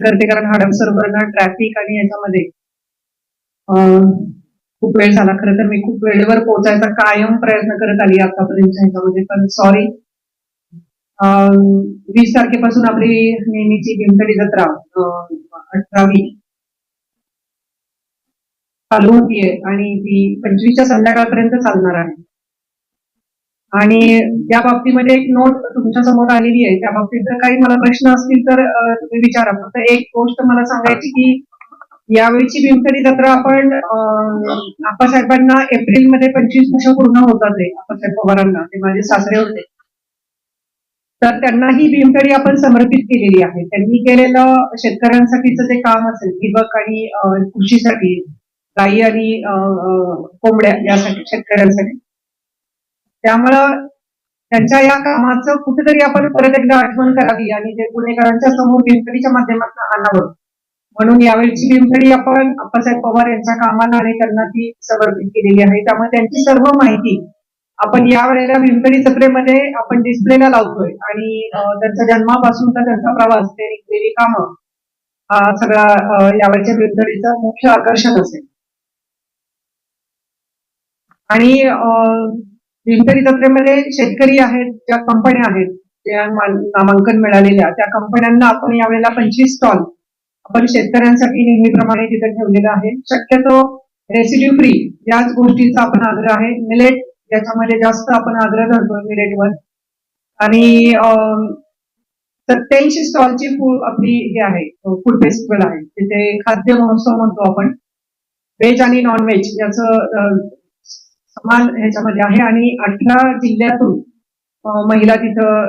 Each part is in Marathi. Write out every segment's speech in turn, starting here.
करते कारण हडपसर ट्रॅफिक आणि याच्यामध्ये खूप वेळ झाला. खरं तर मी खूप वेळेवर पोहोचायचा कायम प्रयत्न करत आली आतापर्यंत ह्याच्यामध्ये. पण सॉरी वीस तारखेपासून आपली नेहमीची भीमथडी जत्रा अठरावी चालू होतीये आणि ती पंचवीसच्या संध्याकाळपर्यंत चालणार आहे. आणि त्या बाबतीमध्ये एक नोट तुमच्यासमोर आलेली आहे. त्या बाबतीत जर काही मला प्रश्न असतील तर तुम्ही विचारा. फक्त एक गोष्ट मला सांगायची की यावेळीची भीमथडी जत्रा आपण अं, आप्पासाहेबांना एप्रिलमध्ये पंचवीस वर्ष पूर्ण होतात आहे आप्पासाहेब पवारांना. ते माझे सासरे होते. तर त्यांना ही भीमथडी आपण समर्पित केलेली आहे. त्यांनी केलेलं शेतकऱ्यांसाठीचं जे काम असेल ठिबक आणि कृषीसाठी गायी आणि कोंबड्या यासाठी शेतकऱ्यांसाठी त्यामुळं त्यांच्या या कामाचं कुठेतरी आपण परत एकदा आठवण करावी आणि ते पुणेकरांच्या समोर भीमथडीच्या माध्यमातून आणावं म्हणून यावेळची भीमथडी आपण अप्पासाहेब पवार यांच्या कामाला आणि त्यांना ती समर्पित केलेली आहे. त्यामुळे त्यांची सर्व माहिती आपण या वेळेला भीमथडी जत्रेमध्ये आपण डिस्प्लेला लावतोय. आणि त्यांचा त्यांच्या जन्मापासून तर त्यांचा प्रवास ते केलेली कामं हा सगळा यावेळच्या भीमथडीचं मुख्य आकर्षण असेल. आणि अं, भीमथडी जत्रेमध्ये शेतकरी आहेत ज्या कंपन्या आहेत ज्या नामांकन मिळालेल्या त्या कंपन्यांना आपण यावेळेला पंचवीस स्टॉल आपण शेतकऱ्यांसाठी नेहमीप्रमाणे तिथे ठेवलेलं आहे. शक्यतो रेसिड्यू फ्री याच गोष्टीचा आपण आग्रह आहे. मिलेट याच्यामध्ये जास्त आपण आग्रह धरतो मिलेटवर आणि सत्याऐंशी स्टॉलची फूड आपली हे आहे फूड फेस्टिवल आहे. तिथे खाद्य महोत्सव म्हणतो आपण. व्हेज आणि नॉन व्हेज याचं समान ह्याच्यामध्ये आहे. आणि अठरा जिल्ह्यातून महिला तिथं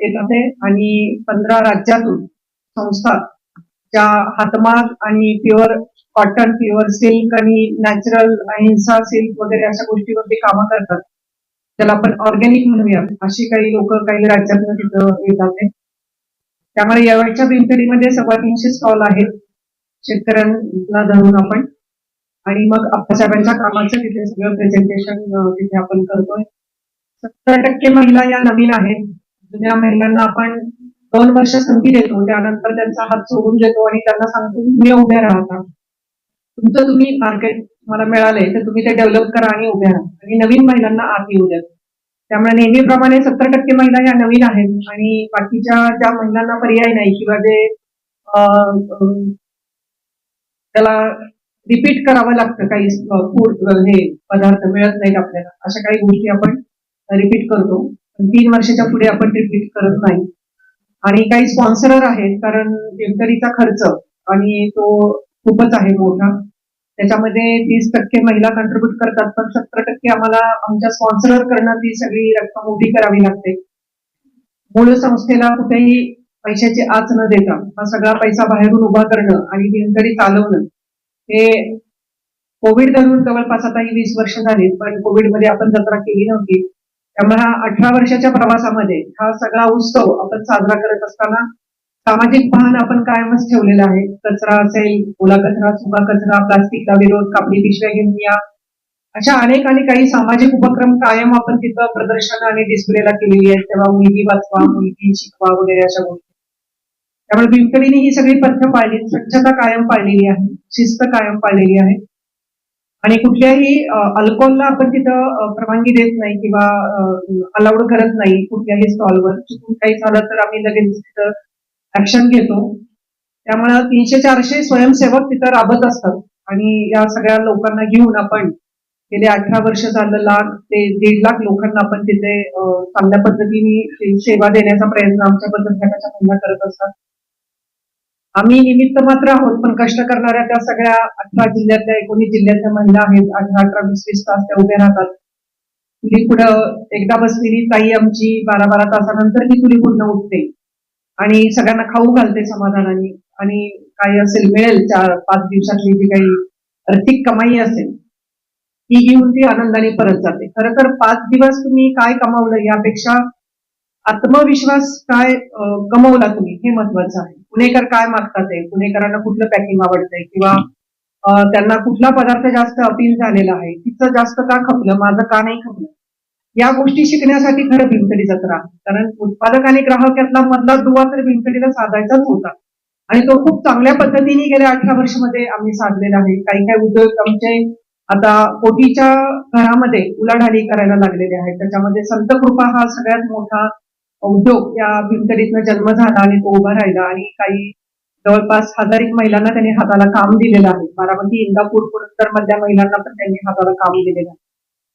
येत येतात आहे. आणि पंधरा राज्यातून संस्था ज्या हातमाग आणि प्युअर कॉटन प्युअर सिल्क आणि नॅचरल अहिंसा सिल्क वगैरे अशा गोष्टीवरती कामं करतात. त्याला आपण ऑर्गॅनिक म्हणूया. अशी काही लोक काही राज्यातून तिथं येतात आहे. त्यामुळे यावेळच्या भीमथडीमध्ये सव्वा तीनशे स्टॉल आहेत. शेतकऱ्यांना धरून आपण. आणि मग अप्पासाहेबांच्या कामाचं तिथे सगळं प्रेझेंटेशन तिथे आपण करतोय. सत्तर टक्के महिला या नवीन आहेत. जुन्या महिलांना आपण दोन वर्ष संधी देतो. त्यानंतर त्यांचा हात सोडून देतो आणि त्यांना सांगतो तुम्ही उभ्या राहता तुमचं तुम्ही मार्केट मला मिळालंय तर तुम्ही ते डेव्हलप करा आणि उभ्या राहा. आणि नवीन महिलांना आत येऊ द्या. त्यामुळे नेहमीप्रमाणे सत्तर टक्के महिला या नवीन आहेत. आणि बाकीच्या ज्या महिलांना पर्याय नाही किंवा जे त्याला रिपीट करावं लागतं काही फूड हे पदार्थ मिळत नाहीत आपल्याला. अशा काही गोष्टी आपण रिपीट करतो. पण तीन वर्षाच्या पुढे आपण रिपीट करत नाही. आणि काही स्पॉन्सरर आहेत कारण भीमथडीचा खर्च आणि तो खूपच आहे मोठा. त्याच्यामध्ये तीस टक्के महिला कंट्रीब्यूट करतात पण सत्तर टक्के आम्हाला आमच्या स्पॉन्सरर करणं ती सगळी रक्कम उभी करावी लागते. मूळ संस्थेला कुठेही पैशाची आच न देता हा सगळा पैसा बाहेरून उभा करणं आणि भीमथडी चालवणं हे कोविड धरून जवळपास आता ही वीस वर्ष झाली पण कोविडमध्ये आपण जत्रा केली नव्हती. त्यामुळे हा अठरा वर्षाच्या प्रवासामध्ये हा सगळा उत्सव आपण साजरा करत असताना सामाजिक भान आपण कायमच ठेवलेलं आहे. कचरा असेल ओला कचरा सुका कचरा प्लास्टिकला विरोध कापडी पिशव्या घेऊन या. अशा अनेक आणि काही सामाजिक उपक्रम कायम आपण तिथं प्रदर्शन आणि डिस्प्लेला केलेली आहेत. तेव्हा मुलगी वाचवा मुलगी शिकवा वगैरे अशा गोष्टी. त्यामुळे बिमकडीने ही सगळी पथ्य पाळली स्वच्छता कायम पाळलेली आहे. शिस्त कायम पाळलेली आहे. आणि कुठल्याही अल्कोहोलला आपण तिथं परवानगी देत नाही किंवा अलाउड करत नाही कुठल्याही स्टॉलवर. चुकून काही झालं तर आम्ही लगेच तिथं ऍक्शन घेतो. त्यामुळे तीनशे चारशे स्वयंसेवक तिथं राबत असतात. आणि या सगळ्या लोकांना घेऊन आपण गेले अठरा वर्ष झालं लाख ते दीड लाख लोकांना आपण तिथे चांगल्या पद्धतीने सेवा देण्याचा प्रयत्न आमच्या पद्धतीच्या महिला करत असतात. आम्ही निमित्त मात्र आहोत पण कष्ट करणाऱ्या त्या सगळ्या अठरा जिल्ह्यातल्या एकोणीस जिल्ह्यातल्या महिला आहेत अठरा अठरा वीस वीस तास त्या उभ्या राहतात. चुली पुढं एकदा बसलेली ताई आमची बारा बारा तासानंतर ती तुली पुढनं उठते. आणि सगळ्यांना खाऊ घालते समाधानाने. आणि काही असेल मिळेल चार पाच दिवसातली जी काही आर्थिक कमाई असेल ती घेऊन ती आनंदाने परत जाते. खरं तर पाच दिवस तुम्ही काय कमावलं यापेक्षा आत्मविश्वास काय कमवला तुम्ही? हे महत्वाचं आहे. पुणेकर काय मागतात आहे पुणेकरांना कुठलं पॅकिंग आवडतंय? किंवा त्यांना कुठला पदार्थ जास्त अपील झालेला आहे? तिचं जास्त का खपलं? माझं का नाही खपलं? या गोष्टी शिकण्यासाठी खरं भीमथडी जत्रा कारण उत्पादक आणि ग्राहक यातला मधला दुवा तर भीमथडीला साधायचाच होता. आणि तो खूप चांगल्या पद्धतीने गेल्या अठरा वर्षामध्ये आम्ही साधलेला आहे. काही काही उद्योग आमचे आता कोटीच्या घरामध्ये उलाढाली करायला लागलेले आहेत. त्याच्यामध्ये संत कृपा हा सगळ्यात मोठा उद्योग या भिंतरीतनं जन्म झाला आणि तो उभा राहिला आणि काही जवळपास हजार एक महिलांना त्यांनी हाताला काम दिलेलं आहे. बारामती इंदापूर पुरंदर मधल्या महिलांना पण त्यांनी हाताला काम दिलेलं आहे.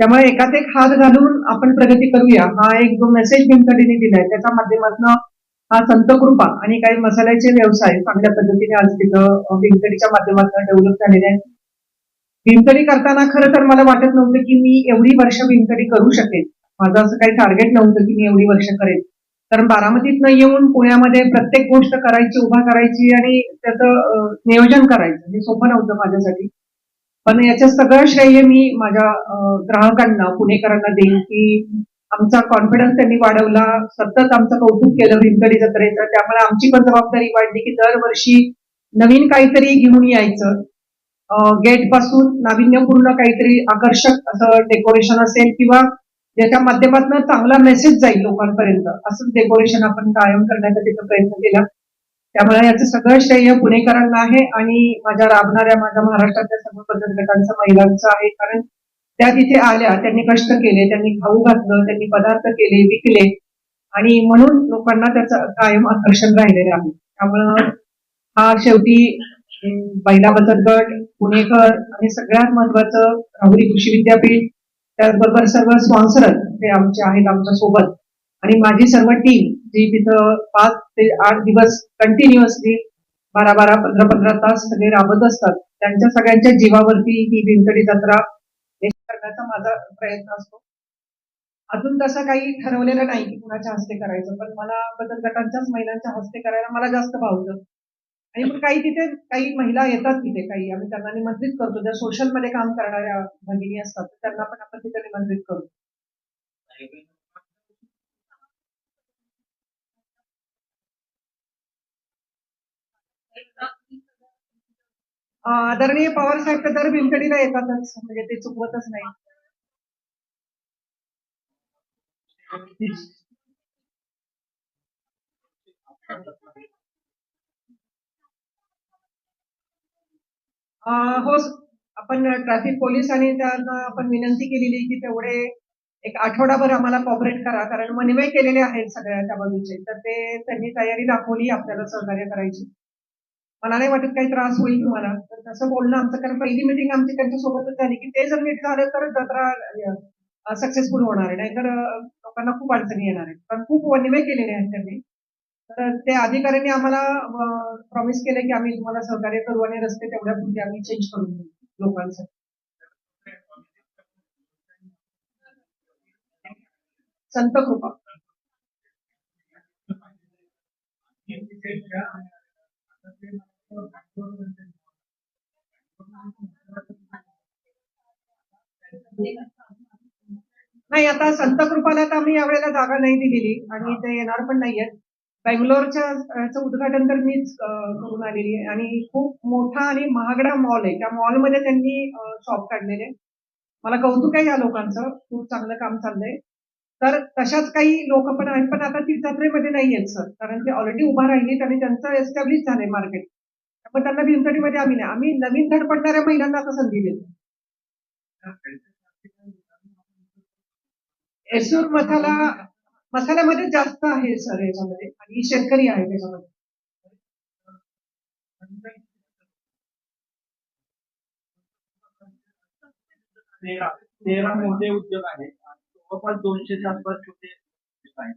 त्यामुळे एकात एक हात घालून आपण प्रगती करूया हा एक जो मेसेज भीमतडीने दिलाय त्याच्या माध्यमातून हा संत कृपा आणि काही मसाल्याचे व्यवसाय चांगल्या पद्धतीने आज तिथं अं, माध्यमातून डेव्हलप झालेले आहेत. भीमतडी करताना खरं तर मला वाटत नव्हतं की मी एवढी वर्ष भीमतडी करू शकेन. माझं असं काही टार्गेट नव्हतं की मी एवढी वर्ष करेन. कारण बारामतीतनं येऊन पुण्यामध्ये प्रत्येक गोष्ट करायची उभा करायची आणि त्याचं नियोजन करायचं. हे सोपं नव्हतं माझ्यासाठी. पण याचं सगळं श्रेय मी माझ्या ग्राहकांना पुणेकरांना देईन की आमचा कॉन्फिडन्स त्यांनी वाढवला. सतत आमचं कौतुक केलं भीमतडी जत्रेचं. त्यामुळे आमची पण जबाबदारी वाढली की दरवर्षी नवीन काहीतरी घेऊन यायचं. गेटपासून नाविन्यपूर्ण काहीतरी आकर्षक असं डेकोरेशन असेल किंवा ज्याच्या माध्यमातून चांगला मेसेज जाईल लोकांपर्यंत. असंच डेकोरेशन आपण कायम करण्याचा तिथं प्रयत्न केला. त्यामुळे याचं सगळं श्रेय पुणेकरांना आहे आणि माझ्या राबणाऱ्या माझ्या महाराष्ट्रातल्या सर्व बचत गटांचं महिलांचं आहे. कारण त्या तिथे आल्या त्यांनी कष्ट केले त्यांनी खाऊ घातलं त्यांनी पदार्थ केले विकले. आणि म्हणून लोकांना त्याचं कायम आकर्षण राहिलेलं आहे. त्यामुळं हा शेवटी महिला बचत गट पुणेकर आणि सगळ्यात महत्वाचं राहुरी कृषी विद्यापीठ त्याचबरोबर सर्व स्पॉन्सर ते आमचे आहेत आमच्यासोबत आणि माझी सर्व टीम जी तिथं पाच ते आठ दिवस कंटिन्युअसली बारा बारा पंधरा पंधरा तास सगळे राबत असतात त्यांच्या सगळ्यांच्या जीवावरती ही भीमतडी जत्रा हे करण्याचा माझा प्रयत्न असतो. अजून तसं काही ठरवलेलं नाही की कुणाच्या हस्ते करायचं पण मला बचत गटांच्याच महिलांच्या हस्ते करायला मला जास्त भावतं. आणि मग काही तिथे काही महिला येतात तिथे काही. आम्ही त्यांना निमंत्रित करतो. ज्या सोशलमध्ये काम करणाऱ्या भगिनी असतात त्यांना पण आपण तिथे निमंत्रित करतो आदरणीय पवार साहेब तर दर भीमकडीला येतातच. म्हणजे ते चुकवतच नाही. हो आपण ट्रॅफिक पोलीस आणि त्यांना आपण विनंती केलेली की तेवढे एक आठवडाभर आम्हाला कॉपरेट करा. कारण मनवे केलेले आहेत सगळ्या त्या बाजूचे. तर ते त्यांनी तयारी दाखवली आपल्याला सहकार्य करायची. मला नाही वाटत काही त्रास होईल तुम्हाला. तर तसं बोलणं आमचं कारण पहिली मिटिंग आमची त्यांच्यासोबतच झाली की ते जर नीट झालं तर जत्रा सक्सेसफुल होणार आहे. नाहीतर लोकांना खूप अडचणी येणार आहेत. कारण खूप वनवे केलेले आहेत त्यांनी. तर ते अधिकाऱ्यांनी आम्हाला प्रॉमिस केलं की आम्ही तुम्हाला सहकार्य करू आणि रस्ते तेवढ्या पुढे आम्ही चेंज करून देऊ लोकांसाठी. संत कृपा. नाही आता संत कृपाला तर आम्ही यावेळेला जागा नाही दिलेली आणि ते येणार पण नाहीयेत. बेंगलोरच्या उद्घाटन तर मीच करून आलेली आहे. आणि खूप मोठा आणि महागडा मॉल आहे. त्या मॉलमध्ये त्यांनी शॉप काढलेले. मला कौतुक आहे या लोकांचं. खूप चांगलं काम चाललंय. तर तशाच काही लोक पण आहेत पण आता ती जत्रेमध्ये नाही आहेत सर कारण ते ऑलरेडी उभा राहिलीत आणि त्यांचं एस्टॅब्लिश झालंय मार्केट पण त्यांना भीमतडीमध्ये आम्ही नाही. आम्ही नवीन धडपडणाऱ्या महिलांना आता संधी देतो. एसूर मसाला मसाल्यामध्ये जास्त आहे सर याच्यामध्ये. आणि शेतकरी आहे त्याच्यामध्ये. तेरा. तेरा मोठे उद्योग आहेत. जवळपास दोनशेच्या आसपास छोटे उद्योग आहेत.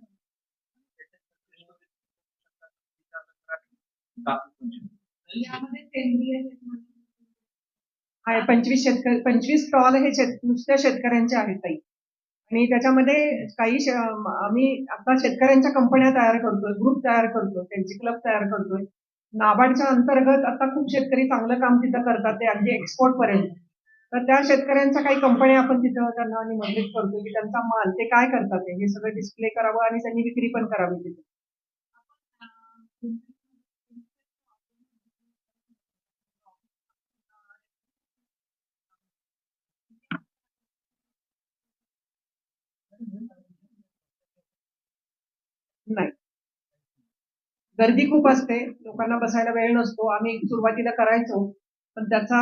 पंचवीस शेतकरी पंचवीस स्टॉल हे शेत नुसत्या शेतकऱ्यांचे आहेत ताई. आणि त्याच्यामध्ये काही आम्ही आता शेतकऱ्यांच्या कंपन्या तयार करतोय ग्रुप तयार करतोय त्यांची क्लब तयार करतोय. नाबार्डच्या अंतर्गत आता खूप शेतकरी चांगलं काम तिथं करतात ते अगदी एक्सपोर्ट पर्यंत. तर त्या शेतकऱ्यांच्या काही कंपन्या आपण तिथं त्यांना निमंत्रित करतो की त्यांचा माल ते काय करतात ते, हे सगळं डिस्प्ले करावं आणि त्यांनी विक्री पण करावी तिथे. नाही. गर्दी खूप असते लोकांना बसायला वेळ नसतो आम्ही सुरुवातीला करायचो पण त्याचा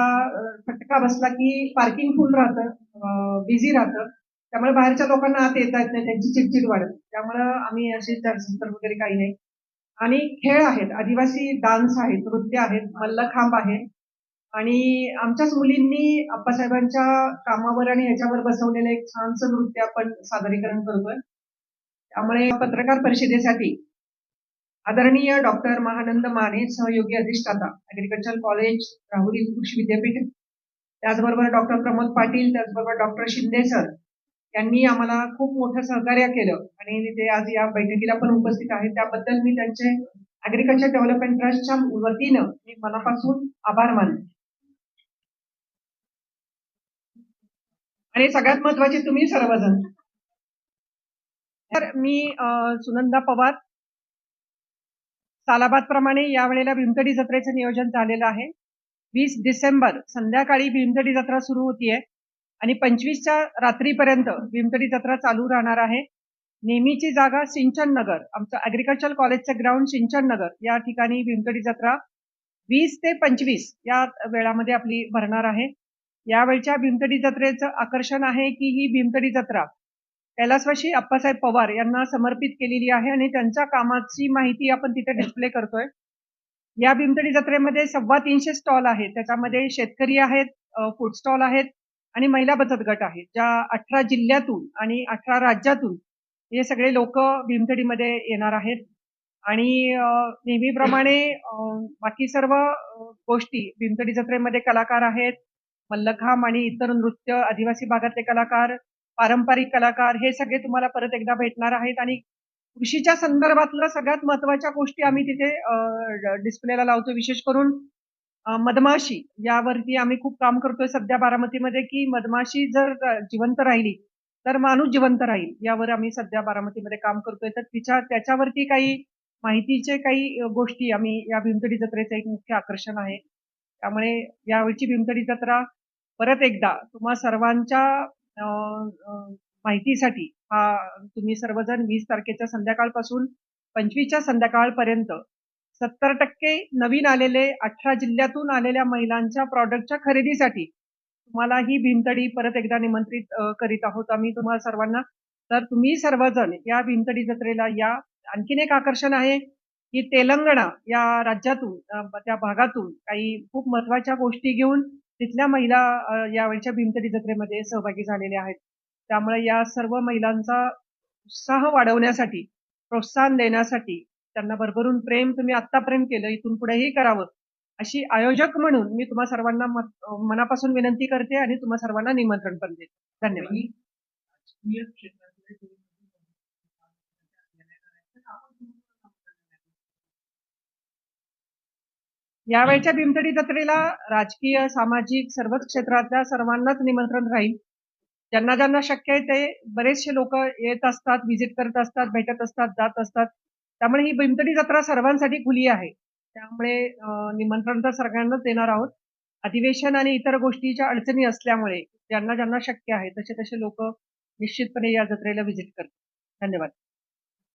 फटका बसला की पार्किंग फुल राहतं बिझी राहतं. त्यामुळे बाहेरच्या लोकांना आत येता येत नाही त्यांची चिडचिड वाढत. त्यामुळे आम्ही असे चर्चा वगैरे काही नाही. आणि खेळ आहेत आदिवासी डान्स आहेत नृत्य आहेत मल्लखांब आहे. आणि आमच्याच मुलींनी अप्पासाहेबांच्या कामावर आणि याच्यावर बसवलेलं एक छानसं नृत्य आपण सादरीकरण करतोय. त्यामुळे पत्रकार परिषदेसाठी आदरणीय डॉक्टर महानंद माने सहयोगी अधिष्ठाता ऍग्रिकल्चर कॉलेज राहुरी कृषी विद्यापीठ त्याचबरोबर डॉक्टर प्रमोद पाटील त्याचबरोबर डॉक्टर शिंदे सर यांनी आम्हाला खूप मोठं सहकार्य केलं. आणि ते आज या बैठकीला पण उपस्थित आहेत. त्याबद्दल मी त्यांचे ऍग्रिकल्चर डेव्हलपमेंट ट्रस्टच्या वतीनं मी मनापासून आभार मानले आणि सगळ्यात महत्त्वाचे तुम्ही सर्वजण. तर मी सुनंदा पवार सालाबाद प्रमाणे यावेळेला भीमतडी जत्रेचं नियोजन झालेलं आहे. वीस डिसेंबर संध्याकाळी भीमतडी जत्रा सुरू होतीये आणि पंचवीसच्या रात्रीपर्यंत भीमतडी जत्रा चालू राहणार आहे. नेहमीची जागा सिंचन नगर आमचं ऍग्रिकल्चर कॉलेजचं ग्राउंड सिंचन नगर या ठिकाणी भीमतडी जत्रा वीस ते पंचवीस या वेळामध्ये आपली भरणार आहे. यावेळच्या भीमतडी जत्रेचं आकर्षण आहे की ही भीमतडी जत्रा कैलासवाशी अप्पासाहेब पवार यांना समर्पित केलेली आहे आणि त्यांच्या कामाची माहिती आपण तिथे डिस्प्ले करतोय. या भीमतडी जत्रेमध्ये सव्वा तीनशे स्टॉल आहेत. त्याच्यामध्ये शेतकरी आहेत फूड स्टॉल आहेत आणि महिला बचत गट आहेत. ज्या अठरा जिल्ह्यातून आणि अठरा राज्यातून हे सगळे लोक भीमतडीमध्ये येणार आहेत. आणि नेहमीप्रमाणे बाकी सर्व गोष्टी भीमतडी जत्रेमध्ये कलाकार आहेत मल्लखांब आणि इतर नृत्य आदिवासी भागातले कलाकार पारंपरिक कलाकार हे सगळे तुम्हाला परत एकदा भेटणार आहेत आणि कृषीच्या संदर्भातल्या सगळ्यात महत्त्वाच्या गोष्टी आम्ही तिथे डिस्प्लेला लावतो. विशेष करून मधमाशी यावरती आम्ही खूप काम करतोय सध्या बारामतीमध्ये की मधमाशी जर जिवंत राहिली तर माणूस जिवंत राहील यावर आम्ही सध्या बारामतीमध्ये काम करतोय. तर तिच्या त्याच्यावरती काही माहितीचे काही गोष्टी आम्ही या भीमतडी जत्रेचं एक मुख्य आकर्षण आहे. त्यामुळे यावेळची भीमतडी जत्रा परत एकदा तुम्हा सर्वांच्या माहितीसाठी हा तुम्ही सर्वजण वीस तारखेच्या संध्याकाळपासून पंचवीसच्या संध्याकाळपर्यंत सत्तर टक्के नवीन आलेले अठरा जिल्ह्यातून आलेल्या महिलांच्या प्रॉडक्टच्या खरेदीसाठी तुम्हाला ही भीमतडी परत एकदा निमंत्रित करीत आहोत आम्ही तुम्हाला सर्वांना. तर तुम्ही सर्वजण या भीमतडी जत्रेला या. आणखीन एक आकर्षण आहे की तेलंगणा या राज्यातून त्या भागातून काही खूप महत्त्वाच्या गोष्टी घेऊन तिथल्या महिला अं, यावेळच्या भीमतडी जत्रेमध्ये सहभागी झालेल्या आहेत. त्यामुळे या सर्व महिलांचा उत्साह वाढवण्यासाठी प्रोत्साहन देण्यासाठी त्यांना भरभरून प्रेम तुम्ही आत्तापर्यंत केलं इथून पुढेही करावं अशी आयोजक म्हणून मी तुम्हा सर्वांना मत- मनापासून विनंती करते आणि तुम्हा सर्वांना निमंत्रण पण देते. धन्यवाद आणि राजकीय क्षेत्रातले जे आपण यावेळच्या भीमतडी जत्रेला राजकीय सामाजिक सर्वच क्षेत्रातल्या सर्वांनाच निमंत्रण राहील. ज्यांना ज्यांना शक्य आहे ते बरेचसे लोक येत असतात व्हिजिट करत असतात भेटत असतात जात असतात. त्यामुळे ही भीमतडी जत्रा सर्वांसाठी खुली आहे. त्यामुळे निमंत्रण तर सगळ्यांनाच देणार आहोत. अधिवेशन आणि इतर गोष्टीच्या अडचणी असल्यामुळे ज्यांना ज्यांना शक्य आहे तसे तसे लोक निश्चितपणे या जत्रेला व्हिजिट करतात धन्यवाद.